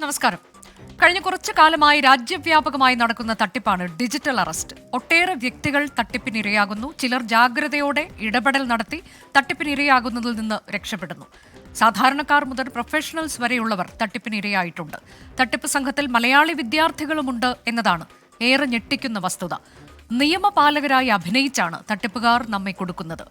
നമസ്കാരം. കഴിഞ്ഞ കുറച്ചു കാലമായി രാജ്യവ്യാപകമായി നടക്കുന്ന തട്ടിപ്പാണ് ഡിജിറ്റൽ അറസ്റ്റ്. ഒട്ടേറെ വ്യക്തികൾ തട്ടിപ്പിനിരയാകുന്നു. ചിലർ ജാഗ്രതയോടെ ഇടപെടൽ നടത്തി തട്ടിപ്പിനിരയാകുന്നതിൽ നിന്ന് രക്ഷപ്പെടുന്നു. സാധാരണക്കാർ മുതൽ പ്രൊഫഷണൽസ് വരെയുള്ളവർ തട്ടിപ്പിനിരയായിട്ടുണ്ട്. തട്ടിപ്പ് സംഘത്തിൽ മലയാളി വിദ്യാർത്ഥികളുമുണ്ട് എന്നതാണ് ഏറെ ഞെട്ടിക്കുന്ന വസ്തുത. നിയമപാലകരായി അഭിനയിച്ചാണ് തട്ടിപ്പുകാർ നമ്മെ കൊടുക്കുന്നത്.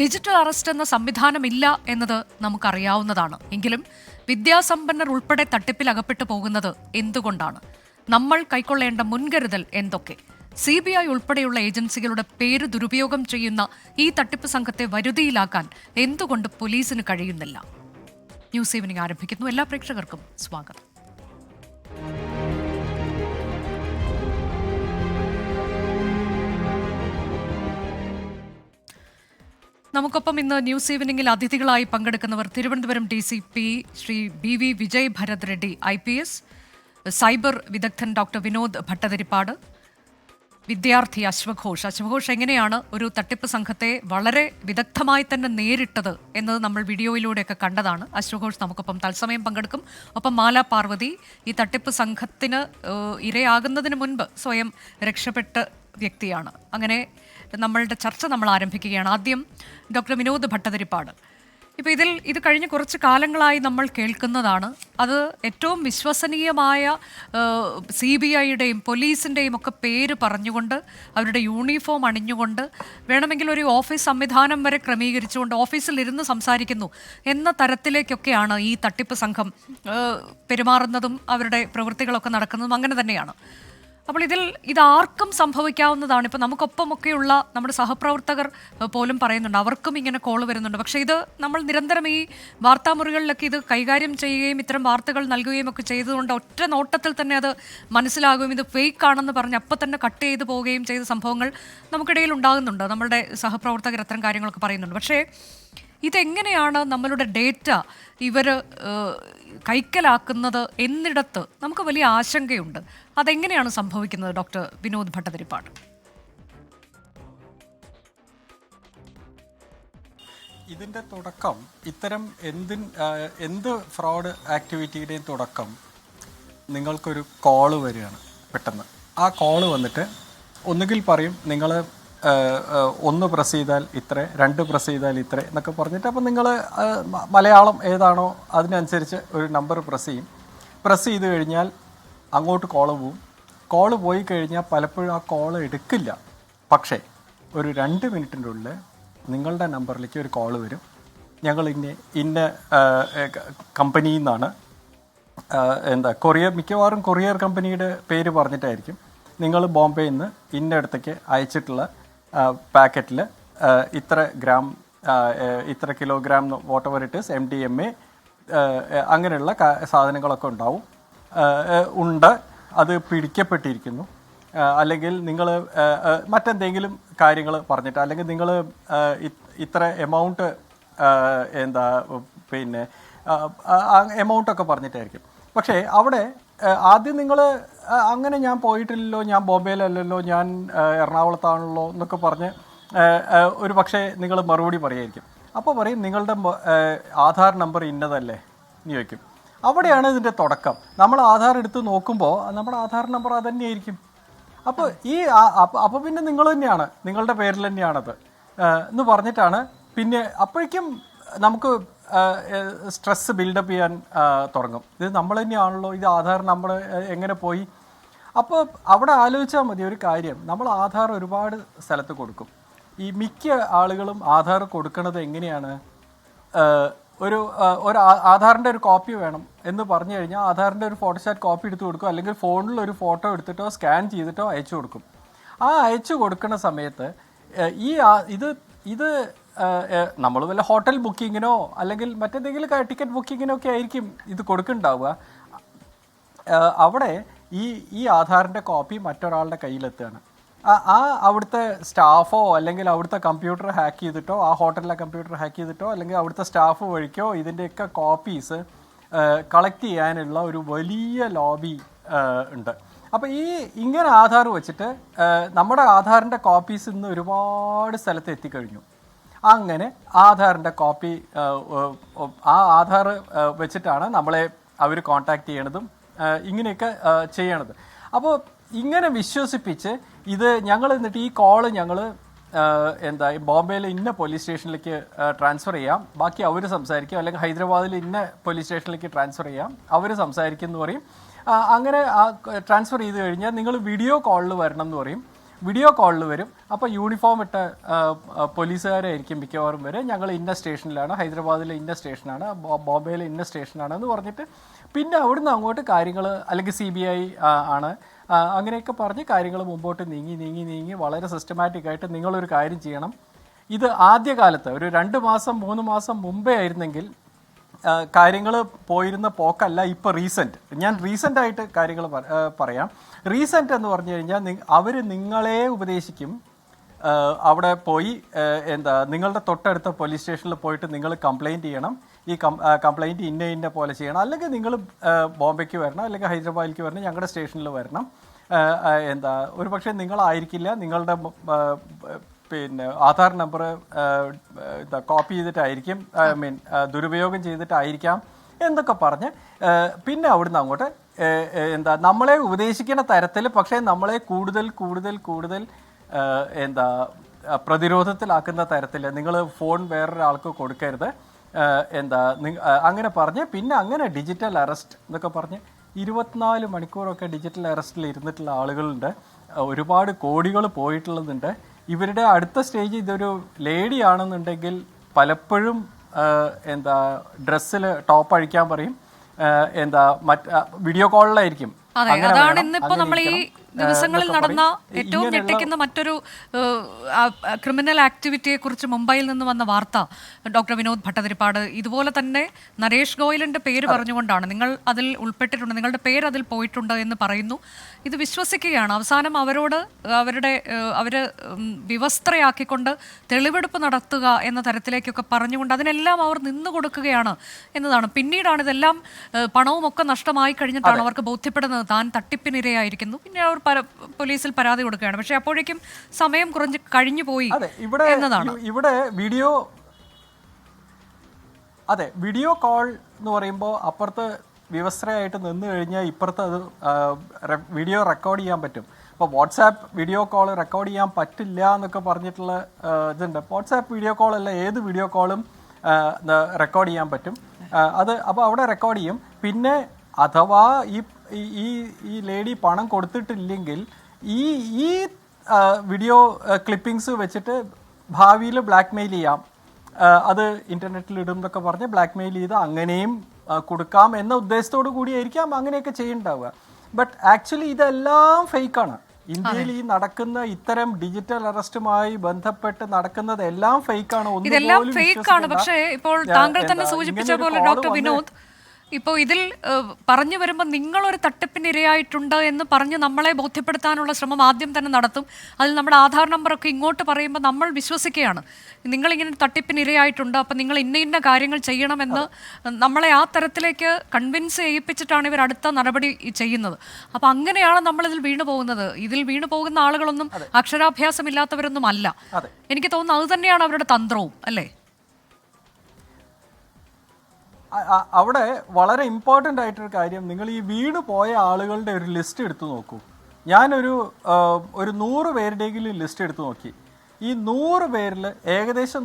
ഡിജിറ്റൽ അറസ്റ്റ് എന്ന സംവിധാനമില്ല എന്നത് നമുക്കറിയാവുന്നതാണ്. എങ്കിലും വിദ്യാസമ്പന്നർ ഉൾപ്പെടെ തട്ടിപ്പിൽ അകപ്പെട്ടു പോകുന്നത് എന്തുകൊണ്ടാണ്? നമ്മൾ കൈക്കൊള്ളേണ്ട മുൻകരുതൽ എന്തൊക്കെ? സി ബി ഐ ഉൾപ്പെടെയുള്ള ഏജൻസികളുടെ പേര് ദുരുപയോഗം ചെയ്യുന്ന ഈ തട്ടിപ്പ് സംഘത്തെ വരുതിയിലാക്കാൻ എന്തുകൊണ്ട് പോലീസിന് കഴിയുന്നില്ല? ന്യൂസ് ഈവനിംഗ് ആരംഭിക്കുന്നു. എല്ലാ പ്രേക്ഷകർക്കും സ്വാഗതം. നമുക്കൊപ്പം ഇന്ന് ന്യൂസ് ഈവനിംഗിൽ അതിഥികളായി പങ്കെടുക്കുന്നവർ Thiruvananthapuram D C P Shri B V Vijay Bharat Reddy I P S cyber വിദഗ്ധൻ ഡോക്ടർ വിനോദ് ഭട്ടതിരിപ്പാട് വിദ്യാർത്ഥി അശ്വഘോഷ് അശ്വഘോഷ് എങ്ങനെയാണ് ഒരു തട്ടിപ്പ് സംഘത്തെ വളരെ വിദഗ്ധമായി തന്നെ നേരിട്ടത് എന്നത് നമ്മൾ വീഡിയോയിലൂടെയൊക്കെ കണ്ടതാണ്. അശ്വഘോഷ് നമുക്കൊപ്പം തത്സമയം പങ്കെടുക്കും. ഒപ്പം മാല പാർവതി ഈ തട്ടിപ്പ് സംഘത്തിന് ഇരയാകുന്നതിന് മുൻപ് സ്വയം രക്ഷപ്പെട്ട വ്യക്തിയാണ്. അങ്ങനെ നമ്മളുടെ ചർച്ച നമ്മൾ ആരംഭിക്കുകയാണ്. ആദ്യം ഡോക്ടർ വിനോദ് ഭട്ടതിരിപ്പാട്. ഇപ്പോൾ ഇതിൽ ഇത് കഴിഞ്ഞ കുറച്ച് കാലങ്ങളായി നമ്മൾ കേൾക്കുന്നതാണ്. അത് ഏറ്റവും വിശ്വസനീയമായ സി ബി ഐയുടെയും പോലീസിന്റെയും ഒക്കെ പേര് പറഞ്ഞുകൊണ്ട് അവരുടെ യൂണിഫോം അണിഞ്ഞുകൊണ്ട് വേണമെങ്കിൽ ഒരു ഓഫീസ് സംവിധാനം വരെ ക്രമീകരിച്ചുകൊണ്ട് ഓഫീസിലിരുന്ന് സംസാരിക്കുന്നു എന്ന തരത്തിലേക്കൊക്കെയാണ് ഈ തട്ടിപ്പ് സംഘം പെരുമാറുന്നതും അവരുടെ പ്രവൃത്തികളൊക്കെ നടക്കുന്നതും അങ്ങനെ തന്നെയാണ്. അപ്പോൾ ഇതിൽ ഇത് ആർക്കും സംഭവിക്കാവുന്നതാണ്. ഇപ്പം നമുക്കൊപ്പമൊക്കെയുള്ള നമ്മുടെ സഹപ്രവർത്തകർ പോലും പറയുന്നുണ്ട്. അവർക്കും ഇങ്ങനെ കോൾ വരുന്നുണ്ട്. പക്ഷേ ഇത് നമ്മൾ നിരന്തരം ഈ വാർത്താമുറികളിലൊക്കെ ഇത് കൈകാര്യം ചെയ്യുകയും ഇത്തരം വാർത്തകൾ നൽകുകയും ഒക്കെ ചെയ്തതുകൊണ്ട് ഒറ്റ നോട്ടത്തിൽ തന്നെ അത് മനസ്സിലാകുകയും ഇത് ഫേക്ക് ആണെന്ന് പറഞ്ഞ് അപ്പം തന്നെ കട്ട് ചെയ്ത് പോവുകയും ചെയ്ത സംഭവങ്ങൾ നമുക്കിടയിൽ ഉണ്ടാകുന്നുണ്ട്. നമ്മളുടെ സഹപ്രവർത്തകർ അത്തരം കാര്യങ്ങളൊക്കെ പറയുന്നുണ്ട്. പക്ഷേ ഇതെങ്ങനെയാണ് നമ്മളുടെ ഡേറ്റ ഇവർ കൈക്കലാക്കുന്നത് എന്നിടത്ത് നമുക്ക് വലിയ ആശങ്കയുണ്ട്. അതെങ്ങനെയാണ് സംഭവിക്കുന്നത് ഡോക്ടർ വിനോദ് ഭട്ടതിരിപ്പാട്? ഇതിന്റെ തുടക്കം ഇത്തരം എന്തിൻ എന്ത് ഫ്രോഡ് ആക്ടിവിറ്റിയുടെയും തുടക്കം നിങ്ങൾക്കൊരു കോൾ വരികയാണ് പെട്ടെന്ന്. ആ കോൾ വന്നിട്ട് ഒന്നുകിൽ പറയും നിങ്ങൾ ഒന്ന് പ്രസ് ചെയ്താൽ ഇത്ര രണ്ട് പ്രസ് ചെയ്താൽ ഇത്ര എന്നൊക്കെ പറഞ്ഞിട്ട് അപ്പം നിങ്ങൾ മലയാളം ഏതാണോ അതിനനുസരിച്ച് ഒരു നമ്പർ പ്രസ് ചെയ്യും. പ്രസ് ചെയ്ത് കഴിഞ്ഞാൽ അങ്ങോട്ട് കോൾ പോവും. കോൾ പോയി കഴിഞ്ഞാൽ പലപ്പോഴും ആ കോൾ എടുക്കില്ല. പക്ഷേ ഒരു രണ്ട് മിനിറ്റിന്റെ ഉള്ളിൽ നിങ്ങളുടെ നമ്പറിലേക്ക് ഒരു കോൾ വരും. ഞങ്ങൾ ഇന്ന ഇന്ന കമ്പനിയിൽ നിന്നാണ് എന്താ കൊറിയർ മിക്കവാറും കൊറിയർ കമ്പനിയുടെ പേര് പറഞ്ഞിട്ടായിരിക്കും. നിങ്ങൾ ബോംബെയിൽ നിന്ന് ഇന്നയിടത്തേക്ക് അയച്ചിട്ടുള്ള പാക്കറ്റിൽ ഇത്ര ഗ്രാം ഇത്ര kilogram whatever it M D M A അങ്ങനെയുള്ള സാധനങ്ങളൊക്കെ ഉണ്ടാവും. ഉണ്ട്. അത് പിടിക്കപ്പെട്ടിരിക്കുന്നു. അല്ലെങ്കിൽ നിങ്ങൾ മറ്റെന്തെങ്കിലും കാര്യങ്ങൾ പറഞ്ഞിട്ട് അല്ലെങ്കിൽ നിങ്ങൾ ഇത്ര എമൗണ്ട് എന്താ പിന്നെ എമൗണ്ടൊക്കെ പറഞ്ഞിട്ടായിരിക്കും. പക്ഷേ അവിടെ ആദ്യം നിങ്ങൾ അങ്ങനെ ഞാൻ പോയിട്ടില്ലല്ലോ ഞാൻ ബോംബെയിലല്ലല്ലോ ഞാൻ എറണാകുളത്താണല്ലോ എന്നൊക്കെ പറഞ്ഞ് ഒരു പക്ഷേ നിങ്ങൾ മറുപടി പറയായിരിക്കും. അപ്പോൾ പറയും നിങ്ങളുടെ ആധാർ നമ്പർ ഇന്നതല്ലേ? എന്ന് ചോദിക്കും. അവിടെയാണ് ഇതിന്റെ തുടക്കം. നമ്മൾ ആധാർ എടുത്ത് നോക്കുമ്പോൾ നമ്മുടെ ആധാർ നമ്പർ അത് തന്നെയായിരിക്കും അപ്പോൾ ഈ അപ്പോൾ പിന്നെ നിങ്ങൾ തന്നെയാണ് നിങ്ങളുടെ പേരിൽ തന്നെയാണത്. എന്ന് പറഞ്ഞിട്ടാണ് പിന്നെ അപ്പോഴേക്കും നമുക്ക് സ്ട്രെസ് ബിൽഡപ്പ് ചെയ്യാൻ തുടങ്ങും. ഇത് നമ്മൾ തന്നെയാണല്ലോ ഇത് ആധാർ നമ്മൾ എങ്ങനെ പോയി? അപ്പോൾ അവിടെ ആലോചിച്ചാൽ മതി ഒരു കാര്യം. നമ്മൾ ആധാർ ഒരുപാട് സ്ഥലത്ത് കൊടുക്കും. ഈ മിക്ക ആളുകളും ആധാർ കൊടുക്കുന്നത് എങ്ങനെയാണ്? ഒരു ഒരു ആധാറിന്റെ ഒരു കോപ്പി വേണം എന്ന് പറഞ്ഞു കഴിഞ്ഞാൽ ആധാറിന്റെ ഒരു ഫോട്ടോസ്റ്റാറ്റ് കോപ്പി എടുത്ത് കൊടുക്കും. അല്ലെങ്കിൽ ഫോണിൽ ഒരു ഫോട്ടോ എടുത്തിട്ടോ സ്കാൻ ചെയ്തിട്ടോ അയച്ചു കൊടുക്കും. ആ അയച്ചു കൊടുക്കുന്ന സമയത്ത് ഈ ഇത് ഇത് നമ്മൾ വല്ല ഹോട്ടൽ ബുക്കിങ്ങിനോ അല്ലെങ്കിൽ മറ്റെന്തെങ്കിലും ടിക്കറ്റ് ബുക്കിങ്ങിനോ ഒക്കെ ആയിരിക്കും ഇത് കൊടുക്കുന്നുണ്ടാവുക അവിടെ ഈ ഈ ആധാറിന്റെ കോപ്പി മറ്റൊരാളുടെ കയ്യിലെത്തുകയാണ്. ആ- അവിടുത്തെ സ്റ്റാഫോ അല്ലെങ്കിൽ അവിടുത്തെ കമ്പ്യൂട്ടർ ഹാക്ക് ചെയ്തിട്ടോ ആ ഹോട്ടലിലെ കമ്പ്യൂട്ടർ ഹാക്ക് ചെയ്തിട്ടോ അല്ലെങ്കിൽ അവിടുത്തെ സ്റ്റാഫ് വഴിക്കോ ഇതിന്റെയൊക്കെ കോപ്പീസ് കളക്ട് ചെയ്യാനുള്ള ഒരു വലിയ ലോബി ഉണ്ട്. അപ്പോൾ ഈ ഇങ്ങനെ ആധാർ വെച്ചിട്ട് നമ്മുടെ ആധാറിന്റെ കോപ്പീസ് ഇന്ന് ഒരുപാട് സ്ഥലത്ത് എത്തിക്കഴിഞ്ഞു. അങ്ങനെ ആധാറിന്റെ കോപ്പി ആ ആധാർ വെച്ചിട്ടാണ് നമ്മളെ അവർ കോണ്ടാക്ട് ചെയ്യണതും ഇങ്ങനെയൊക്കെ ചെയ്യണത്. അപ്പോൾ ഇങ്ങനെ വിശ്വസിപ്പിച്ച് ഇത് ഞങ്ങൾ എന്നിട്ട് ഈ കോൾ ഞങ്ങൾ എന്താ ബോംബെയിലെ ഇന്ന പോലീസ് സ്റ്റേഷനിലേക്ക് ട്രാൻസ്ഫർ ചെയ്യാം. ബാക്കി അവർ സംസാരിക്കും. അല്ലെങ്കിൽ ഹൈദരാബാദിൽ ഇന്ന പോലീസ് സ്റ്റേഷനിലേക്ക് ട്രാൻസ്ഫർ ചെയ്യാം. അവർ സംസാരിക്കും എന്ന് പറയും അങ്ങനെ ട്രാൻസ്ഫർ ചെയ്ത് കഴിഞ്ഞാൽ നിങ്ങൾ വീഡിയോ കോളിൽ വരണം എന്ന് പറയും. വീഡിയോ കോളിൽ വരും. അപ്പോൾ യൂണിഫോം ഇട്ട പോലീസുകാരായിരിക്കും മിക്കവാറും വരെ. ഞങ്ങൾ ഇന്ന സ്റ്റേഷനിലാണ് ഹൈദരാബാദിലെ ഇന്ന സ്റ്റേഷനാണ് ബോംബെയിലെ ഇന്ന സ്റ്റേഷനാണ് എന്ന് പറഞ്ഞിട്ട് പിന്നെ അവിടുന്ന് അങ്ങോട്ട് കാര്യങ്ങൾ അല്ലെങ്കിൽ സി ബി ഐ ആണ്. അങ്ങനെയൊക്കെ പറഞ്ഞ് കാര്യങ്ങൾ മുമ്പോട്ട് നീങ്ങി നീങ്ങി നീങ്ങി വളരെ സിസ്റ്റമാറ്റിക് ആയിട്ട് നിങ്ങളൊരു കാര്യം ചെയ്യണം. ഇത് ആദ്യകാലത്ത് ഒരു രണ്ട് മാസം മൂന്ന് മാസം മുമ്പേ ആയിരുന്നെങ്കിൽ കാര്യങ്ങൾ പോയിരുന്ന പോക്കല്ല ഇപ്പോൾ റീസെന്റ് ഞാൻ റീസെന്റ് ആയിട്ട് കാര്യങ്ങൾ പറയാം. റീസെന്റ് എന്ന് പറഞ്ഞു കഴിഞ്ഞാൽ അവർ നിങ്ങളെ ഉപദേശിക്കും. അവിടെ പോയി എന്താ നിങ്ങളുടെ തൊട്ടടുത്ത പോലീസ് സ്റ്റേഷനിൽ പോയിട്ട് നിങ്ങൾ കംപ്ലൈന്റ് ചെയ്യണം. ഈ കംപ്ലൈന്റ് ഇന്ന ഇന്ന പോലെ ചെയ്യണം. അല്ലെങ്കിൽ നിങ്ങൾ ബോംബെക്ക് വരണം അല്ലെങ്കിൽ ഹൈദരാബാദിലേക്ക് വരണം ഞങ്ങളുടെ സ്റ്റേഷനിൽ വരണം. എന്താ ഒരു പക്ഷേ നിങ്ങളായിരിക്കില്ല നിങ്ങളുടെ പിന്നെ ആധാർ നമ്പർ കോപ്പി ചെയ്തിട്ടായിരിക്കും ഐ മീൻ ദുരുപയോഗം ചെയ്തിട്ടായിരിക്കാം എന്നൊക്കെ പറഞ്ഞ് പിന്നെ അവിടുന്ന് അങ്ങോട്ട് എന്താ നമ്മളെ ഉപദേശിക്കുന്ന തരത്തിൽ പക്ഷേ നമ്മളെ കൂടുതൽ കൂടുതൽ കൂടുതൽ എന്താ പ്രതിരോധത്തിലാക്കുന്ന തരത്തിൽ നിങ്ങൾ ഫോൺ വേറൊരാൾക്ക് കൊടുക്കരുത് എന്താ അങ്ങനെ പറഞ്ഞ് പിന്നെ അങ്ങനെ ഡിജിറ്റൽ അറസ്റ്റ് എന്നൊക്കെ പറഞ്ഞ് ഇരുപത്തിനാല് മണിക്കൂറൊക്കെ ഡിജിറ്റൽ അറസ്റ്റിൽ ഇരുന്നിട്ടുള്ള ആളുകളുണ്ട് ഒരുപാട് കോടികൾ പോയിട്ടുള്ളതുണ്ട് ഇവരുടെ അടുത്ത സ്റ്റേജ് ഇതൊരു ലേഡി ആണെന്നുണ്ടെങ്കിൽ പലപ്പോഴും എന്താ ഡ്രസ്സിൽ ടോപ്പ് അഴിക്കാൻ പറയും. എന്താ മറ്റ് വീഡിയോ കോളിലായിരിക്കും അതെ അതാണ് ഇന്നിപ്പോ നമ്മൾ ഈ ദിവസങ്ങളിൽ നടന്ന ഏറ്റവും ഞെട്ടിക്കുന്ന മറ്റൊരു ക്രിമിനൽ ആക്ടിവിറ്റിയെ കുറിച്ച് മുംബൈയിൽ നിന്ന് വന്ന വാർത്ത ഡോക്ടർ വിനോദ് ഭട്ടതിരിപ്പാട് ഇതുപോലെ തന്നെ നരേഷ് ഗോയലിന്റെ പേര് പറഞ്ഞുകൊണ്ടാണ്. നിങ്ങൾ അതിൽ ഉൾപ്പെട്ടിട്ടുണ്ട്. നിങ്ങളുടെ പേര് അതിൽ പോയിട്ടുണ്ട് എന്ന് പറയുന്നു. ഇത് വിശ്വസിക്കുകയാണ്. അവസാനം അവരോട് അവരുടെ അവർ വിവസ്ത്രയാക്കിക്കൊണ്ട് തെളിവെടുപ്പ് നടത്തുക എന്ന തരത്തിലേക്കൊക്കെ പറഞ്ഞുകൊണ്ട് അതിനെല്ലാം അവർ നിന്നു കൊടുക്കുകയാണ് എന്നതാണ്. പിന്നീടാണ് ഇതെല്ലാം പണവും ഒക്കെ നഷ്ടമായി കഴിഞ്ഞിട്ടാണ് അവർക്ക് ബോധ്യപ്പെടുന്നത്. താൻ തട്ടിപ്പിനിരയായിരിക്കുന്നു. പിന്നെ അവർ പോലീസിൽ പരാതി കൊടുക്കുകയാണ്. പക്ഷെ അപ്പോഴേക്കും സമയം കുറഞ്ഞ് കഴിഞ്ഞു പോയി ഇവിടെ എന്നതാണ്. ഇവിടെ വീഡിയോ അതെ വീഡിയോ കോൾ എന്ന് പറയുമ്പോൾ അപ്പുറത്ത് വിവസ്ത്രയായിട്ട് നിന്ന് കഴിഞ്ഞാൽ ഇപ്പുറത്ത് അത് വീഡിയോ റെക്കോർഡ് ചെയ്യാൻ പറ്റും. ഇപ്പോൾ വാട്സാപ്പ് വീഡിയോ കോൾ റെക്കോർഡ് ചെയ്യാൻ പറ്റില്ല എന്നൊക്കെ പറഞ്ഞിട്ടുള്ള ഇതുണ്ട്. വാട്സാപ്പ് വീഡിയോ കോൾ അല്ല ഏത് വീഡിയോ കോളും റെക്കോർഡ് ചെയ്യാൻ പറ്റും. അത് അപ്പോൾ അവിടെ റെക്കോർഡ് ചെയ്യും. പിന്നെ അഥവാ ഈ ഈ- ഈ ലേഡി പണം കൊടുത്തിട്ടില്ലെങ്കിൽ ഈ ഈ വീഡിയോ ക്ലിപ്പിംഗ്സ് വെച്ചിട്ട് ഭാവിയിൽ ബ്ലാക്ക് മെയിൽ ചെയ്യാം അത് ഇന്റർനെറ്റിൽ ഇടും എന്നൊക്കെ പറഞ്ഞ് ബ്ലാക്ക് മെയിൽ ചെയ്ത് അങ്ങനെയും കൊടുക്കാം എന്ന ഉദ്ദേശത്തോടു കൂടിയായിരിക്കാം അങ്ങനെയൊക്കെ ചെയ്യുന്നുണ്ടാവുക ബട്ട് ആക്ച്വലി ഇതെല്ലാം ഫേക്കാണ് ഇന്ത്യയിൽ ഈ നടക്കുന്ന ഇത്തരം ഡിജിറ്റൽ അറസ്റ്റുമായി ബന്ധപ്പെട്ട് നടക്കുന്നത് എല്ലാം ഫേക്കാണ് ഇതെല്ലാം ഫേക്ക് ആണ്. പക്ഷേ ഇപ്പോൾ താങ്കൾ തന്നെ സൂചിപ്പിച്ച പോലെ ഡോക്ടർ വിനോദ് ഇപ്പോൾ ഇതിൽ പറഞ്ഞു വരുമ്പോൾ നിങ്ങളൊരു തട്ടിപ്പിന് ഇരയായിട്ടുണ്ട് എന്ന് പറഞ്ഞ് നമ്മളെ ബോധ്യപ്പെടുത്താനുള്ള ശ്രമം ആദ്യം തന്നെ നടത്തും. അതിൽ നമ്മുടെ ആധാർ നമ്പറൊക്കെ ഇങ്ങോട്ട് പറയുമ്പോൾ നമ്മൾ വിശ്വസിക്കുകയാണ്. നിങ്ങളിങ്ങനെ തട്ടിപ്പിന് ഇരയായിട്ടുണ്ട്? അപ്പം നിങ്ങൾ ഇന്ന ഇന്ന കാര്യങ്ങൾ ചെയ്യണമെന്ന് നമ്മളെ ആ തരത്തിലേക്ക് കൺവിൻസ് ചെയ്യിപ്പിച്ചിട്ടാണ് ഇവർ അടുത്ത നടപടി ചെയ്യുന്നത്. അപ്പം അങ്ങനെയാണ് നമ്മളിതിൽ വീണു പോകുന്നത്. ഇതിൽ വീണു പോകുന്ന ആളുകളൊന്നും അക്ഷരാഭ്യാസം ഇല്ലാത്തവരൊന്നും അല്ല. എനിക്ക് തോന്നുന്നു അത് തന്നെയാണ് അവരുടെ തന്ത്രവും അല്ലേ? അവിടെ വളരെ ഇമ്പോർട്ടന്റ് ആയിട്ടൊരു കാര്യം നിങ്ങൾ ഈ വീട് പോയ ആളുകളുടെ ഒരു ലിസ്റ്റ് എടുത്തു നോക്കൂ. ഞാനൊരു ഒരു നൂറ് പേരുടെയെങ്കിലും ലിസ്റ്റ് എടുത്തു നോക്കി. ഈ നൂറ് പേരിൽ ഏകദേശം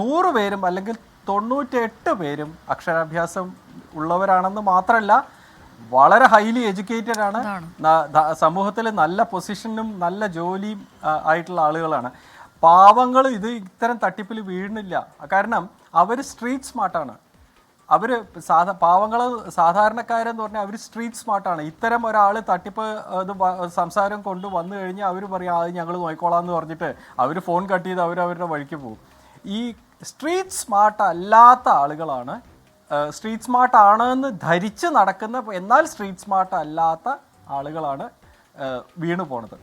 നൂറ് പേരും അല്ലെങ്കിൽ തൊണ്ണൂറ്റെട്ട് പേരും അക്ഷരാഭ്യാസം ഉള്ളവരാണെന്ന് മാത്രമല്ല വളരെ ഹൈലി എഡ്യൂക്കേറ്റഡ് ആണ്. സമൂഹത്തിൽ നല്ല പൊസിഷനും നല്ല ജോലിയും ആയിട്ടുള്ള ആളുകളാണ്. പാവങ്ങൾ ഇത് ഇത്തരം തട്ടിപ്പിൽ വീഴുന്നില്ല. കാരണം അവർ സ്ട്രീറ്റ് സ്മാർട്ടാണ് അവർ സാധാ പാവങ്ങൾ സാധാരണക്കാരെന്ന് പറഞ്ഞാൽ അവർ സ്ട്രീറ്റ് സ്മാർട്ടാണ് ഇത്തരം ഒരാൾ തട്ടിപ്പ് സംസാരം കൊണ്ട് വന്നു കഴിഞ്ഞാൽ അവർ പറയും അത് ഞങ്ങൾ നോക്കിക്കോളാം എന്ന് പറഞ്ഞിട്ട് അവർ ഫോൺ കട്ട് ചെയ്ത് അവർ അവരുടെ വഴിക്ക് പോകും. ഈ സ്ട്രീറ്റ് സ്മാർട്ട് അല്ലാത്ത ആളുകളാണ് സ്ട്രീറ്റ് സ്മാർട്ട് ആണെന്ന് ധരിച്ച് നടക്കുന്ന എന്നാൽ സ്ട്രീറ്റ് സ്മാർട്ട് അല്ലാത്ത ആളുകളാണ് വീണു പോണത്.